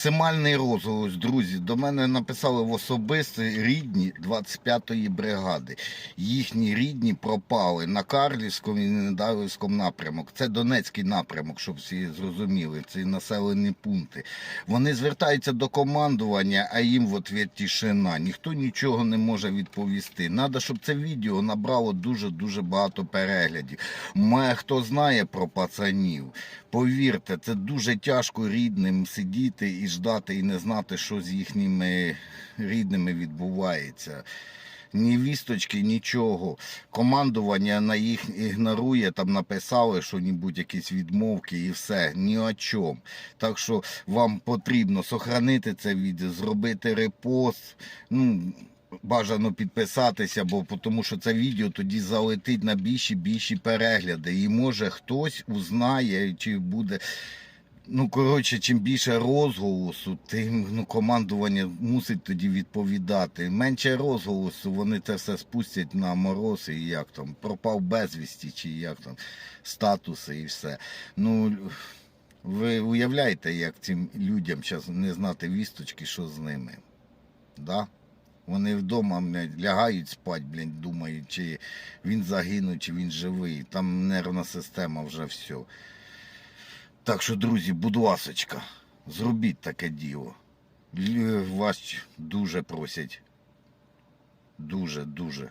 Максимальний розголос, друзі, до мене написали в особисто рідні 25-ї бригади. Їхні рідні пропали на Карлівському і Недавівському напрямок. Це Донецький напрямок, щоб всі зрозуміли. Це населені пункти. Вони звертаються до командування, а їм в ответ тишина. Ніхто нічого не може відповісти. Надо, щоб це відео набрало дуже-дуже багато переглядів. Має хто знає про пацанів. Повірте, це дуже тяжко рідним сидіти і ждати, і не знати, що з їхніми рідними відбувається. Ні вісточки, нічого. Командування на їх ігнорує, там написали, що нібудь якісь відмовки і все. Ні о чому. Так що вам потрібно сохранити це відео, зробити репост. Ну, бажано підписатися, бо тому що це відео тоді залетить на більші більші перегляди. І може хтось узнає, чи буде. Ну, коротше, чим більше розголосу, тим ну, командування мусить тоді відповідати. Менше розголосу, вони це все спустять на мороз і як там, пропав безвісті, чи як там, статуси і все. Ну, ви уявляєте, як цим людям зараз не знати вісточки, що з ними? Да? Вони вдома лягають спать, блядь, думають, чи він загинув, чи він живий. Там нервна система вже все. Так що, друзі, будь ласочка, зробіть таке діло. Вас дуже просять. Дуже, дуже.